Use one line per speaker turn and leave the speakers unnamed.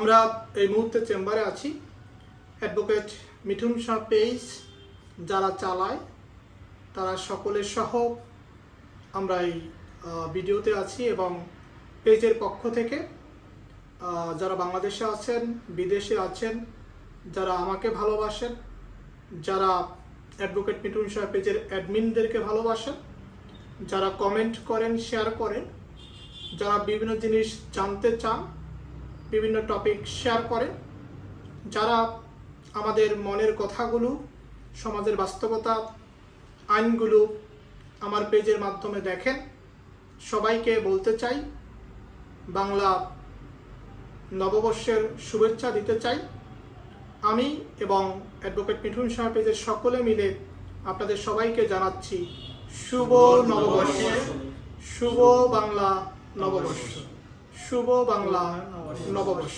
আমরা এই মুহূর্তে চেম্বারে আছি। অ্যাডভোকেট মিঠুন শাহ পেজ যারা চালায়, তারা সকলের সহ আমরা এই ভিডিওতে আছি এবং পেজের পক্ষ থেকে যারা বাংলাদেশে আছেন, বিদেশে আছেন, যারা আমাকে ভালোবাসেন, যারা অ্যাডভোকেট মিঠুন শাহ পেজের অ্যাডমিনদেরকে ভালোবাসেন, যারা কমেন্ট করেন শেয়ার করেন, যারা বিভিন্ন জিনিস জানতে চান বিভিন্ন টপিক শেয়ার করেন। যারা আমাদের মনের কথাগুলো সমাজের বাস্তবতা আইনগুলো আমার পেজের মাধ্যমে দেখেন সবাইকে বলতে চাই বাংলা নববর্ষের শুভেচ্ছা দিতে চাই। আমি এবং অ্যাডভোকেট মিঠুন শাহ পেজের সকলে মিলে আপনাদের সবাইকে জানাচ্ছি শুভ নববর্ষ। শুভ বাংলা নববর্ষ। শুভ বাংলা নববর্ষ।